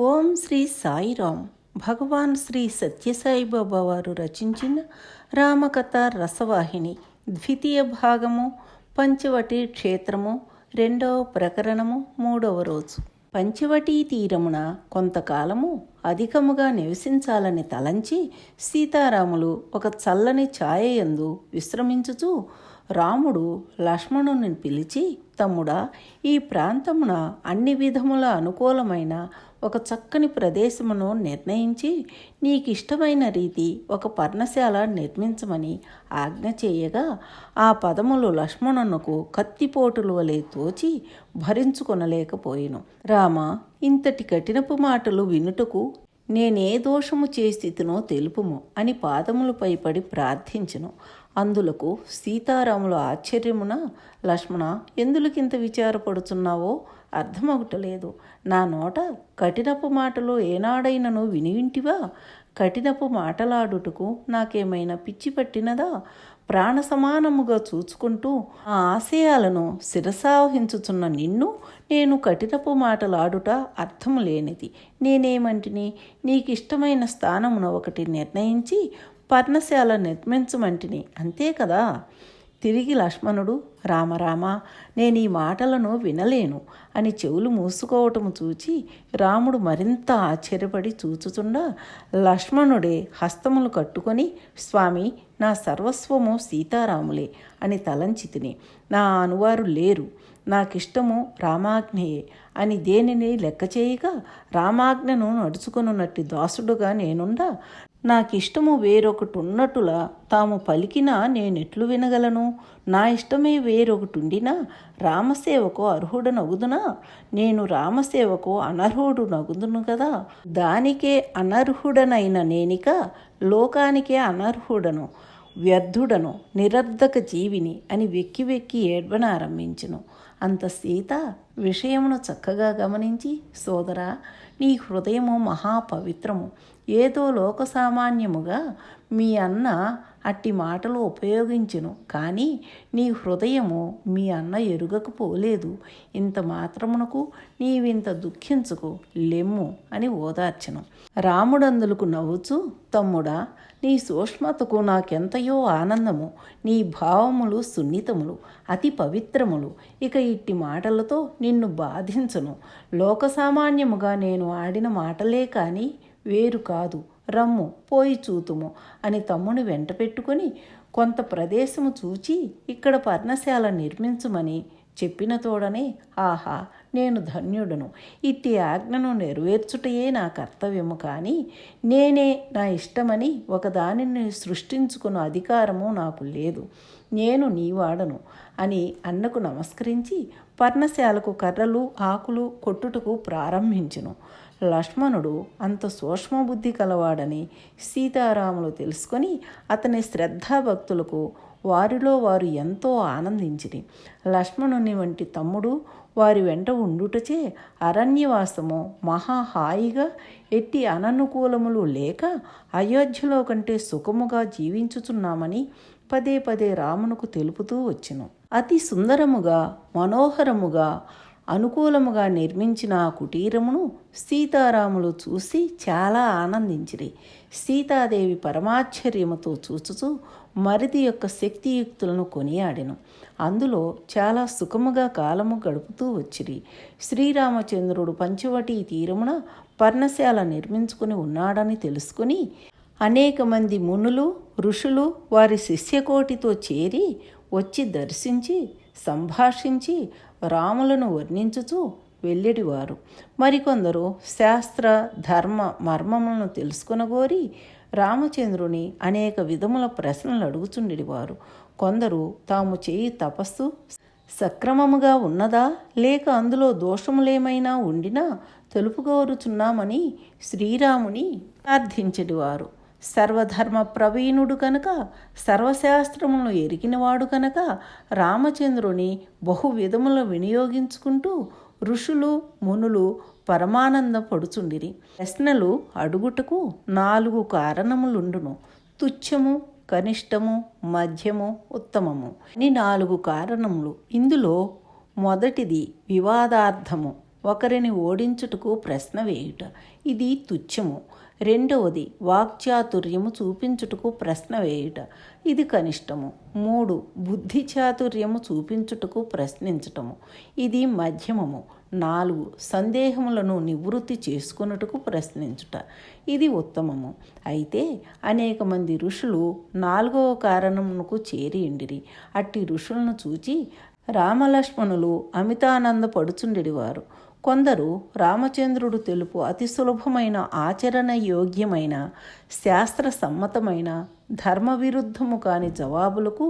ఓం శ్రీ సాయిరామ్ భగవాన్ శ్రీ సత్యసాయిబాబా వారు రచించిన రామకథ రసవాహిని ద్వితీయ భాగము పంచవటి క్షేత్రము రెండవ ప్రకరణము మూడవ రోజు. పంచవటీ తీరమున కొంతకాలము అధికముగా నివసించాలని తలంచి సీతారాములు ఒక చల్లని ఛాయయందు విశ్రమించుచూ రాముడు లక్ష్మణుని పిలిచి తమ్ముడా ఈ ప్రాంతమున అన్ని విధముల అనుకూలమైన ఒక చక్కని ప్రదేశమును నిర్ణయించి నీకు ఇష్టమైన రీతి ఒక పర్ణశాల నిర్మించమని ఆజ్ఞ చేయగా ఆ పదములు లక్ష్మణునకు కత్తిపోటులు వలె తోచి భరించుకొనలేకపోయిను. రామ ఇంతటి కఠినపు మాటలు వినుటకు నేనే దోషము చేస్థితినో తెలుపుము అని పాదములపై పడి ప్రార్థించను. అందులకు సీతారాములు ఆశ్చర్యమున లక్ష్మణ ఎందులకింత విచారపడుచున్నావో? అర్థమగుటలేదు. నా నోట కఠినపు మాటలు ఏనాడైనను వినివింటివా కఠినపు మాటలాడుటకు నాకేమైనా పిచ్చి పట్టినదా? ప్రాణ సమానముగా చూచుకుంటూ ఆ ఆశయాలను శిరసావహించుచున్న నిన్ను నేను కఠినపు మాటలాడుట అర్థం లేనిది నేనేమంటిని? నీకు ఇష్టమైన స్థానమున ఒకటి నిర్ణయించి పర్ణశాల నిర్మించమంటిని. అంతే కదా? తిరిగి లక్ష్మణుడు రామరామ నేను ఈ మాటలను వినలేను అని చెవులు మూసుకోవటము చూచి రాముడు మరింత ఆశ్చర్యపడి చూచుతుండా లక్ష్మణుడే హస్తములు కట్టుకొని స్వామి నా సర్వస్వము సీతారాములే అని తలంచితిని నా అనువారు లేరు నాకిష్టము రామాజ్ఞయే అని దేనిని లెక్క చేయగా రామాజ్ఞను నడుచుకొనున్నట్టు దాసుడుగా నేనుండా నాకిష్టము వేరొకటి ఉన్నట్టులా తాము పలికినా నేనెట్లు వినగలను? నా ఇష్టమే వేరొకటి ఉండినా రామసేవకు అర్హుడనగుదునా? నేను రామసేవకు అనర్హుడు నగుదును కదా దానికే అనర్హుడనైన నేనిక లోకానికే అనర్హుడను వ్యర్థుడను నిరర్ధక జీవిని అని వెక్కి వెక్కి ఏడ్వనారంభించును. అంత సీత విషయమును చక్కగా గమనించి సోదరా నీ హృదయము మహాపవిత్రము. ఏదో లోక సామాన్యముగా మీ అన్న అట్టి మాటలు ఉపయోగించును కానీ నీ హృదయము మీ అన్న ఎరుగకపోలేదు. ఇంత మాత్రమునకు నీవింత దుఃఖించుకు లెమ్ము అని ఓదార్చను. రాముడందులకు నవ్వుచు తమ్ముడా నీ సూక్ష్మతకు నాకెంతయో ఆనందము నీ భావములు సున్నితములు అతి పవిత్రములు. ఇక ఇట్టి మాటలతో నిన్ను బాధించను. లోకసామాన్యముగా నేను ఆడిన మాటలే కానీ వేరు కాదు. రమ్ము పోయి చూతుము అని తమ్ముని వెంట పెట్టుకుని కొంత ప్రదేశము చూచి ఇక్కడ పర్ణశాల నిర్మించమని చెప్పిన తోడనే ఆహా నేను ధన్యుడను. ఇట్టి ఆజ్ఞను నెరవేర్చుటయే నా కర్తవ్యము కానీ నేనే నా ఇష్టమని ఒకదానిని సృష్టించుకున్న అధికారము నాకు లేదు. నేను నీవాడను అని అన్నకు నమస్కరించి పర్ణశాలకు కర్రలు ఆకులు కొట్టుటకు ప్రారంభించును. లక్ష్మణుడు అంత సూక్ష్మబుద్ధి కలవాడని సీతారాములు తెలుసుకొని అతని శ్రద్ధాభక్తులకు వారిలో వారు ఎంతో ఆనందించిరి. లక్ష్మణుని వంటి తమ్ముడు వారి వెంట ఉండుటచే అరణ్యవాసము మహా హాయిగా ఎట్టి అననుకూలములు లేక అయోధ్యలో కంటే సుఖముగా జీవించుచున్నామని పదే పదే రామునకు తెలుపుతూ వచ్చెను. అతి సుందరముగా మనోహరముగా అనుకూలముగా నిర్మించిన ఆ కుటీరమును సీతారాములు చూసి చాలా ఆనందించిరి. సీతాదేవి పరమాశ్చర్యముతో చూచుచూ మరిది యొక్క శక్తియుక్తులను కొనియాడెను. అందులో చాలా సుఖముగా కాలము గడుపుతూ వచ్చిరి. శ్రీరామచంద్రుడు పంచవటి తీరమున పర్ణశాల నిర్మించుకుని ఉన్నాడని తెలుసుకుని అనేక మంది మునులు ఋషులు వారి శిష్యకోటితో చేరి వచ్చి దర్శించి సంభాషించి రాములను వర్ణించుచూ వెళ్ళిడివారు. మరికొందరు శాస్త్ర ధర్మ మర్మములను తెలుసుకునగోరి రామచంద్రుని అనేక విధముల ప్రశ్నలు అడుగుచుండేవారు కొందరు తాము చేయి తపస్సు సక్రమముగా ఉన్నదా లేక అందులో దోషములేమైనా ఉండినా తెలుపుకోరుచున్నామని శ్రీరాముని ప్రార్థించడివారు. సర్వధర్మ ప్రవీణుడు కనుక సర్వశాస్త్రములను ఎరిగినవాడు కనుక రామచంద్రుని బహు విధములు వినియోగించుకుంటూ ఋషులు మునులు పరమానంద పడుచుండిరి ప్రశ్నలు అడుగుటకు నాలుగు కారణములుండును. తుచ్చము కనిష్టము మధ్యము ఉత్తమము. అని నాలుగు కారణములు. ఇందులో మొదటిది వివాదార్థము. ఒకరిని ఓడించుటకు ప్రశ్న వేయుట. ఇది తుచ్చము. రెండవది వాక్చాతుర్యము చూపించుటకు ప్రశ్న వేయుట. ఇది కనిష్టము. మూడు బుద్ధి చాతుర్యము చూపించుటకు ప్రశ్నించటము. ఇది మధ్యమము. నాలుగు సందేహములను నివృత్తి చేసుకున్నట్టుకు ప్రశ్నించుట. ఇది ఉత్తమము. అయితే అనేక మంది ఋషులు నాలుగవ కారణమునకు చేరియుండిరి. అట్టి ఋషులను చూచి రామలక్ష్మణులు అమితానంద అమితానందపడుచుండెడివారు కొందరు రామచంద్రుడు తెలుపు అతి సులభమైన ఆచరణ యోగ్యమైన శాస్త్ర సమ్మతమైన ధర్మ విరుద్ధము కాని జవాబులకు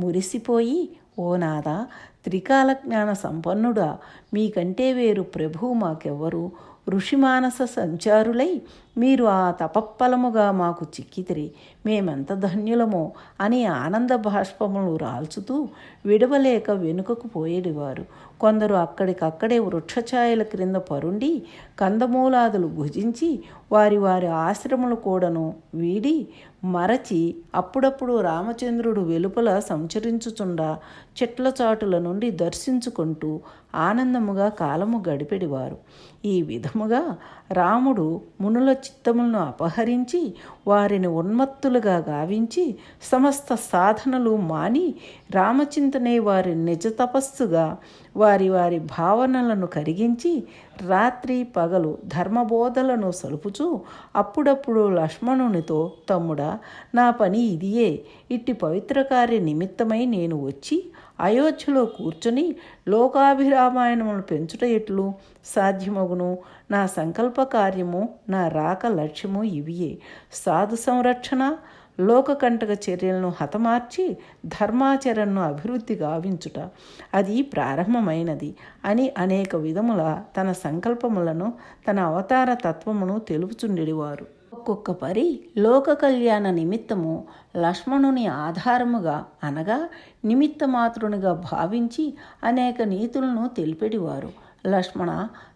మురిసిపోయి ఓ నాదా త్రికాల జ్ఞాన సంపన్నుడా మీకంటే వేరు ప్రభువు మాకెవ్వరు? ఋషిమానస సంచారులై మీరు ఆ తపఫలముగా మాకు చిక్కితిరి. మేమెంత ధన్యులమో అని ఆనంద బాష్పములు రాల్చుతూ విడవలేక వెనుకకు పోయేడివారు. కొందరు అక్కడికక్కడే వృక్షఛాయల క్రింద పరుండి కందమూలాదులు భుజించి వారి వారి ఆశ్రములు కూడాను వీడి మరచి అప్పుడప్పుడు రామచంద్రుడు వెలుపల సంచరించుచుండా చెట్ల చాటుల నుండి దర్శించుకుంటూ ఆనందముగా కాలము గడిపెడివారు. ఈ విధముగా రాముడు మునుల చిత్తములను అపహరించి వారిని ఉన్మత్తులుగా గావించి సమస్త సాధనలు మాని రామచింతనే వారి నిజ తపస్సుగా వారి వారి భావనలను కరిగించి రాత్రి పగలు ధర్మబోధలను సలుపుచూ అప్పుడప్పుడు లక్ష్మణునితో తమ్ముడా నా పని ఇదియే. ఇట్టి పవిత్ర కార్య నిమిత్తమై నేను వచ్చి అయోధ్యలో కూర్చొని లోకాభిరామాయణములు పెంచుట ఎట్లు? సాధ్యమగును. నా సంకల్ప కార్యము నా రాక లక్ష్యము ఇవియే. సాధు సంరక్షణ లోకకంటక చర్యలను హతమార్చి ధర్మాచరణను అభివృద్ధి గావించుట. అది ప్రారంభమైనది అని అనేక విధముల తన సంకల్పములను తన అవతార తత్వమును తెలుపుచుండెడివారు. ఒక్కొక్క పరి లోక కళ్యాణ నిమిత్తము లక్ష్మణుని ఆధారముగా అనగా నిమిత్త మాతృనిగా భావించి అనేక నీతులను తెలిపెడివారు. లక్ష్మణ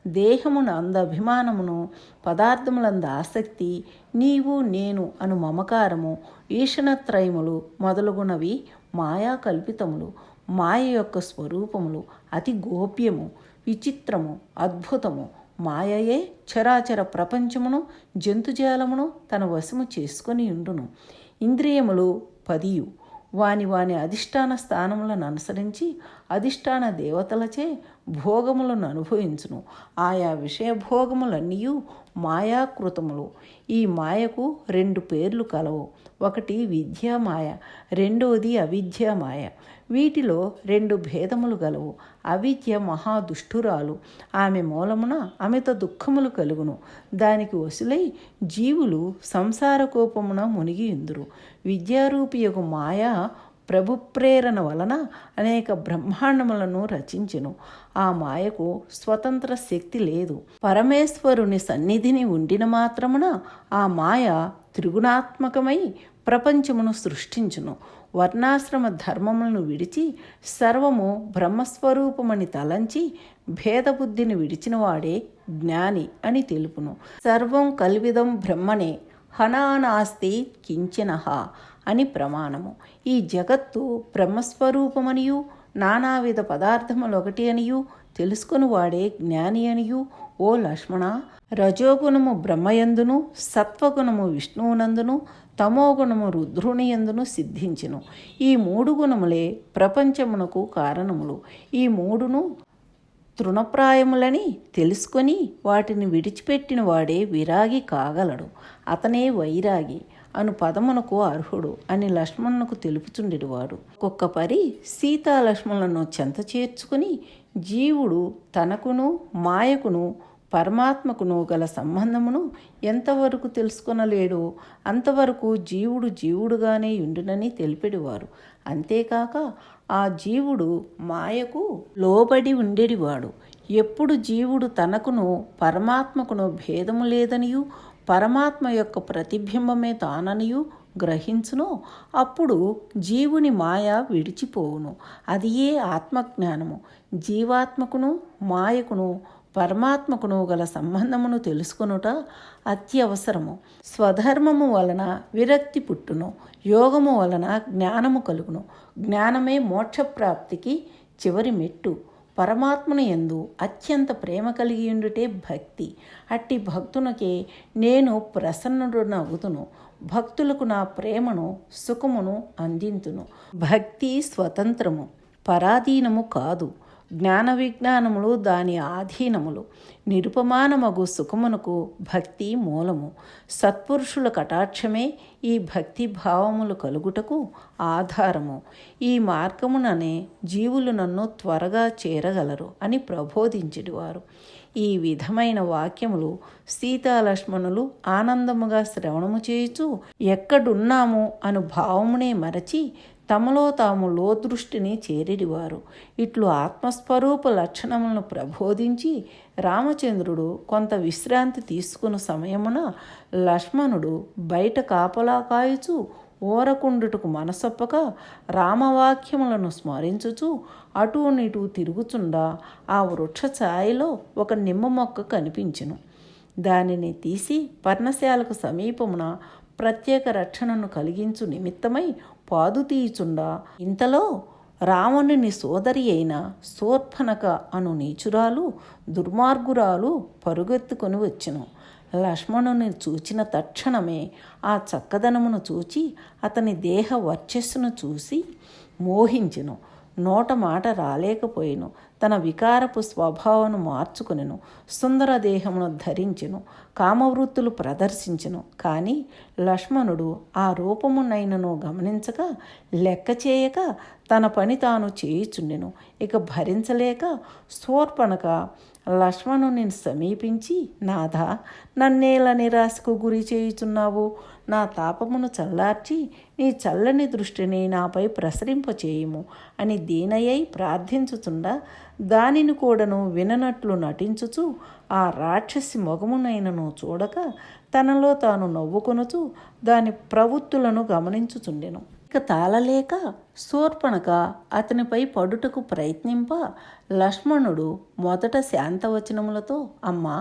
దేహమున అంద అభిమానమును పదార్థములంద ఆసక్తి నీవు నేను అను మమకారము ఈషణత్రయములు మొదలుగునవి మాయా కల్పితములు మాయ యొక్క స్వరూపములు అతి గోప్యము విచిత్రము అద్భుతము మాయయే చరాచర ప్రపంచమును జంతుజాలమును తన వశము చేసుకొని ఉండును. ఇంద్రియములు పదియు. వాని వాని అధిష్టాన స్థానములను అనుసరించి అధిష్టాన దేవతలచే భోగములను అనుభవించును. ఆయా విషయ భోగములన్నీ మాయాకృతములు. ఈ మాయకు రెండు పేర్లు కలవు. ఒకటి విద్యామాయ రెండవది అవిద్యామాయ. వీటిలో రెండు భేదములు గలవు. అవిద్య మహాదుష్టురాలు. ఆమె మూలమున అమిత దుఃఖములు కలుగును. దానికి వసులై జీవులు సంసార కోపమున మునిగి ఇందురు. విద్యారూపి యొక్క మాయ ప్రభు ప్రేరణ వలన అనేక బ్రహ్మాండములను రచించెను. ఆ మాయకు స్వతంత్ర శక్తి లేదు. పరమేశ్వరుని సన్నిధిని ఉండిన మాత్రమున ఆ మాయ త్రిగుణాత్మకమై ప్రపంచమును సృష్టించును. వర్ణాశ్రమ ధర్మములను విడిచి సర్వము బ్రహ్మస్వరూపమని తలంచి భేదబుద్ధిని విడిచినవాడే జ్ఞాని అని తెలుపును. సర్వం కల్విదం బ్రహ్మనే హనానాస్తి కించినహ అని ప్రమాణము. ఈ జగత్తు బ్రహ్మస్వరూపమనియు నానావిధ పదార్థములు ఒకటి అనియు తెలుసుకుని వాడే జ్ఞాని అనియు ఓ లక్ష్మణ రజోగుణము బ్రహ్మయందును సత్వగుణము విష్ణువునందును తమోగుణము రుద్రుని ఎందును సిద్ధించును. ఈ మూడు గుణములే ప్రపంచమునకు కారణములు. ఈ మూడును తృణప్రాయములని తెలుసుకొని వాటిని విడిచిపెట్టిన వాడే విరాగి కాగలడు. అతనే వైరాగి అను పదమునకు అర్హుడు అని లక్ష్మణునకు తెలుపుచుండెడివాడు. ఒక్కొక్క పరి సీతా లక్ష్మణులను చెంత చేర్చుకుని జీవుడు తనకును మాయకును పరమాత్మకును గల సంబంధమును ఎంతవరకు తెలుసుకొనలేడో అంతవరకు జీవుడు జీవుడుగానే ఉండునని తెలిపెడివారు అంతేకాక ఆ జీవుడు మాయకు లోబడి ఉండేడివాడు. ఎప్పుడు జీవుడు తనకును పరమాత్మకును భేదము లేదనియు పరమాత్మ యొక్క ప్రతిబింబమే తాననియు గ్రహించునో అప్పుడు జీవుని మాయ విడిచిపోవును. అది ఏ ఆత్మజ్ఞానము. జీవాత్మకును మాయకును పరమాత్మకును గల సంబంధమును తెలుసుకొనుట అత్యవసరము. స్వధర్మము వలన విరక్తి పుట్టును యోగము వలన జ్ఞానము కలుగును. జ్ఞానమే మోక్షప్రాప్తికి చివరి మెట్టు. పరమాత్మను ఎందు అత్యంత ప్రేమ కలిగి ఉండుటే భక్తి. అట్టి భక్తునకే నేను ప్రసన్నుడునగుతును భక్తులకు నా ప్రేమను సుఖమును అందింతును. భక్తి స్వతంత్రము పరాధీనము కాదు. జ్ఞాన విజ్ఞానములు దాని ఆధీనములు. నిరుపమానమగు సుఖమునకు భక్తి మూలము. సత్పురుషుల కటాక్షమే ఈ భక్తి భావములు కలుగుటకు ఆధారము. ఈ మార్గముననే జీవులు నన్ను త్వరగా చేరగలరు అని ప్రబోధించిడివారు. ఈ విధమైన వాక్యములు సీతాలక్ష్మణులు ఆనందముగా శ్రవణము చేయుచు ఎక్కడున్నాము అను భావమునే మరచి తమలో తాము లోదృష్టిని చేరిడివారు. ఇట్లు ఆత్మస్వరూప లక్షణములను ప్రబోధించి రామచంద్రుడు కొంత విశ్రాంతి తీసుకున్న సమయమున లక్ష్మణుడు బయట కాపలా కాయుచు ఓరకుండుటకు మనసొప్పక రామవాక్యములను స్మరించుచు అటు ఇటు తిరుగుచుండా ఆ వృక్ష ఛాయలో ఒక నిమ్మ మొక్క కనిపించును. దానిని తీసి పర్ణశాలకు సమీపమున ప్రత్యేక రక్షణను కలిగించు నిమిత్తమై పాదు తీయుచుండా. ఇంతలో రావణుని సోదరి అయిన శూర్పణక అను నీచురాలు దుర్మార్గురాలు పరుగెత్తుకొని వచ్చెను. లక్ష్మణుని చూచిన తక్షణమే ఆ చక్కదనమును చూచి అతని దేహ వర్చస్సును చూసి మోహించెను. నోట మాట రాలేకపోయిను. తన వికారపు స్వభావను మార్చుకునెను. సుందర దేహమును ధరించెను. కామవృత్తులు ప్రదర్శించెను. కానీ లక్ష్మణుడు ఆ రూపమునైనను గమనించక లెక్క చేయక తన పని తాను చేయుచుండెను. ఇక భరించలేక సోర్పణక లక్ష్మణుని సమీపించి నాథ నన్నేల నిరాశకు గురి చేయుచున్నావు? నా తాపమును చల్లార్చి నీ చల్లని దృష్టిని నాపై ప్రసరింపచేయుము అని దీనయ్యై ప్రార్థించుచుండా దానిని కూడాను విననట్లు నటించుచు ఆ రాక్షసి మొగమునైనను చూడక తనలో తాను నవ్వుకొనుచు దాని ప్రవృత్తులను గమనించుచుండెను. ఇక తాళలేక శూర్పణక అతనిపై పడుటకు ప్రయత్నింప లక్ష్మణుడు మొదట శాంతవచనములతో అమ్మా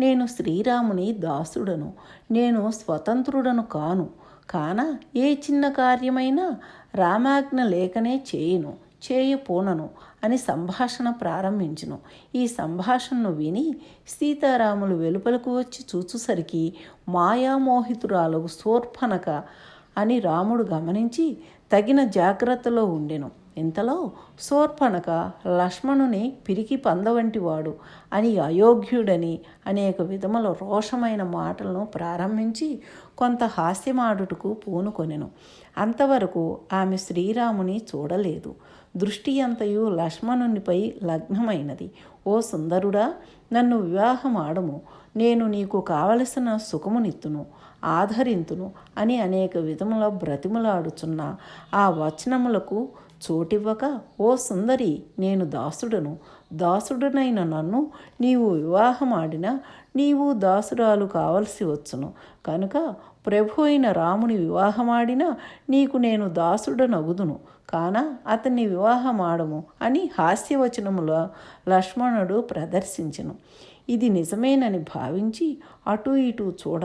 నేను శ్రీరాముని దాసుడను నేను స్వతంత్రుడను కాను. కాన ఏ చిన్న కార్యమైనా రామాజ్ఞ లేకనే చేయను చేయపోనను అని సంభాషణ ప్రారంభించును. ఈ సంభాషణను విని సీతారాములు వెలుపలకు వచ్చి చూచుసరికి మాయామోహితురాలు శూర్పణక అని రాముడు గమనించి తగిన జాగ్రత్తలో ఉండెను. ఇంతలో శూర్పణక లక్ష్మణుని పిరికి పందవంటివాడు అని అయోగ్యుడని అనేక విధముల రోషమైన మాటలను ప్రారంభించి కొంత హాస్యమాడుటకు పూనుకొనెను అంతవరకు ఆమె శ్రీరాముని చూడలేదు. దృష్టి అంతయు లక్ష్మణునిపై లగ్నమైనది. ఓ సుందరుడా నన్ను వివాహమాడము. నేను నీకు కావలసిన సుఖమునిత్తును ఆధరింతును అని అనేక విధముల బ్రతిములాడుచున్న ఆ వచనములకు చోటివ్వక ఓ సుందరి నేను దాసుడను. దాసుడనైన నన్ను నీవు వివాహమాడినా నీవు దాసురాలు కావలసి వచ్చును. కనుక ప్రభు అయిన రాముని వివాహమాడినా నీకు నేను దాసుడనగుదును. కాన అతన్ని వివాహమాడము అని హాస్యవచనములో లక్ష్మణుడు ప్రదర్శించను. ఇది నిజమేనని భావించి అటు ఇటు చూడ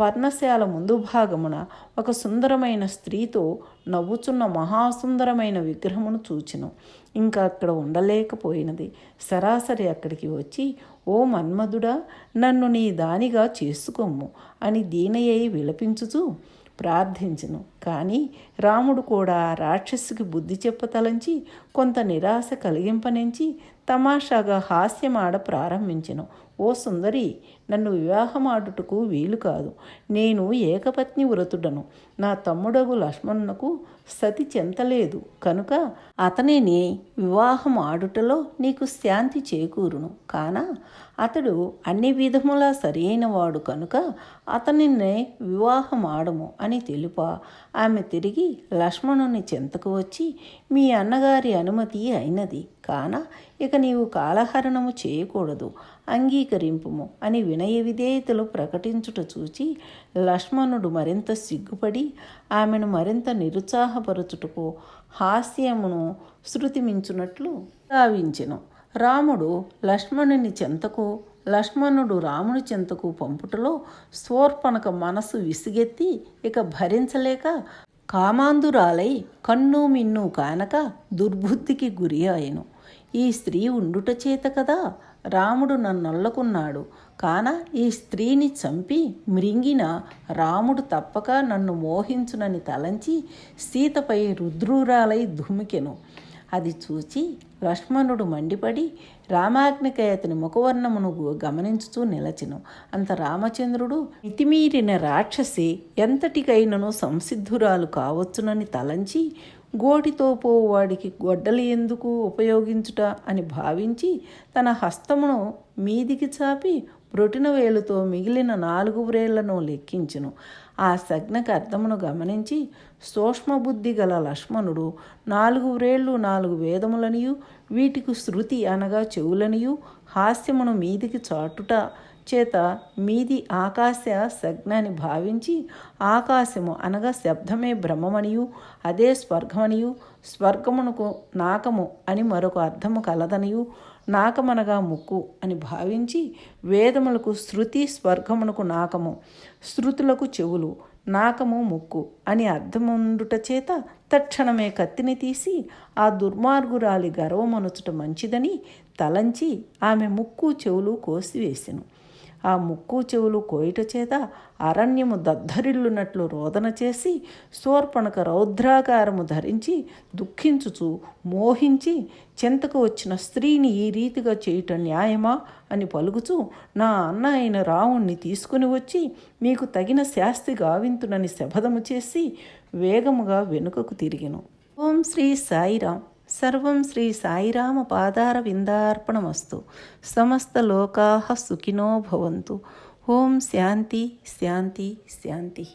పర్ణశాల ముందు భాగమున ఒక సుందరమైన స్త్రీతో నవ్వుచున్న మహాసుందరమైన విగ్రహమును చూచెను. ఇంకా అక్కడ ఉండలేకపోయినది. సరాసరి అక్కడికి వచ్చి ఓ మన్మధుడా నన్ను నీ దానిగా చేసుకోము అని దీనయ్యి విలపించుచూ ప్రార్థించను. కానీ రాముడు కూడా రాక్షసుకి బుద్ధి చెప్పతలంచి కొంత నిరాశ కలిగింపనించి తమాషాగా హాస్యమాడ ప్రారంభించను. ఓ సుందరి నన్ను వివాహమాడుటకు వీలు కాదు. నేను ఏకపత్ని వ్రతుడను. నా తమ్ముడగు లక్ష్మణునకు సతి చెంతలేదు కనుక అతనిని వివాహం ఆడుటలో నీకు శాంతి చేకూరును. కాన అతడు అన్ని విధములా సరైనవాడు కనుక అతనినే వివాహం ఆడము అని తెలుపా. ఆమె తిరిగి లక్ష్మణుని చెంతకు వచ్చి మీ అన్నగారి అనుమతి అయినది. కాన ఇక నీవు కాలహరణము చేయకూడదు అంగీకరింపుము అని వినయ విధేయతలు ప్రకటించుట చూచి లక్ష్మణుడు మరింత సిగ్గుపడి ఆమెను మరింత నిరుత్సాహపరచుటకు హాస్యమును శృతిమించున్నట్లు భావించెను. రాముడు లక్ష్మణుని చెంతకు లక్ష్మణుడు రాముని చెంతకు పంపుటలో స్వోర్పణక మనసు విసిగెత్తి ఇక భరించలేక కామాంధురాలై కన్ను మిన్ను కానక దుర్బుద్ధికి గురి అయ్యను. ఈ స్త్రీ ఉండుట చేత కదా? రాముడు నన్నొల్లకున్నాడు కాన ఈ స్త్రీని చంపి మృంగిన రాముడు తప్పక నన్ను మోహించునని తలంచి సీతపై రుద్రూరాలై ధుమికెను. అది చూచి లక్ష్మణుడు మండిపడి రామాగ్నికై అతని ముఖవర్ణమును గమనించుతూ నిలచెను. అంత రామచంద్రుడు మితిమీరిన రాక్షసి ఎంతటికైనను సంసిద్ధురాలు కావచ్చునని తలంచి గోటితో పోవాడికి గొడ్డలి ఎందుకు ఉపయోగించుట అని భావించి తన హస్తమును మీదికి చాపి బ్రొటిన వేలుతో మిగిలిన నాలుగు వ్రేళ్ళను లెక్కించును. ఆ సజ్ఞకు అర్థమును గమనించి సూక్ష్మబుద్ధి గల లక్ష్మణుడు నాలుగు వ్రేళ్ళు నాలుగు వేదములనియు వీటికి శృతి అనగా చెవులనియు హాస్యమును మీదికి చాటుట చేత మీది ఆకాశ సజ్ఞని భావించి ఆకాశము అనగా శబ్దమే బ్రహ్మమనియు అదే స్వర్గమనియు స్వర్గమునకు నాకము అని మరొక అర్థము కలదనియు నాకమనగా ముక్కు అని భావించి వేదములకు శృతి స్వర్గమునకు నాకము శృతులకు చెవులు నాకము ముక్కు అని అర్థముండుట చేత తక్షణమే కత్తిని తీసి ఆ దుర్మార్గురాలి గర్వమనుచుట మంచిదని తలంచి ఆమె ముక్కు చెవులు కోసివేసెను. ఆ ముక్కు చెవులు కోయిట చేత అరణ్యము దద్దరిల్లునట్లు రోదన చేసి శూర్పణక రౌద్రాకారము ధరించి దుఃఖించుచు మోహించి చింతకు వచ్చిన స్త్రీని ఈ రీతిగా చేయుట న్యాయమా అని పలుకుచూ నా అన్న అయిన రావుణ్ణి తీసుకుని వచ్చి మీకు తగిన శాస్తి గావింతునని శపథము చేసి వేగముగా వెనుకకు తిరిగిను. ఓం శ్రీ సాయిరాం సర్వం శ్రీ సాయిరామ పాదార విందార్పణమస్తు సమస్తలోకా సుఖినో భవంతు. ఓం శాంతి శాంతి శాంతి.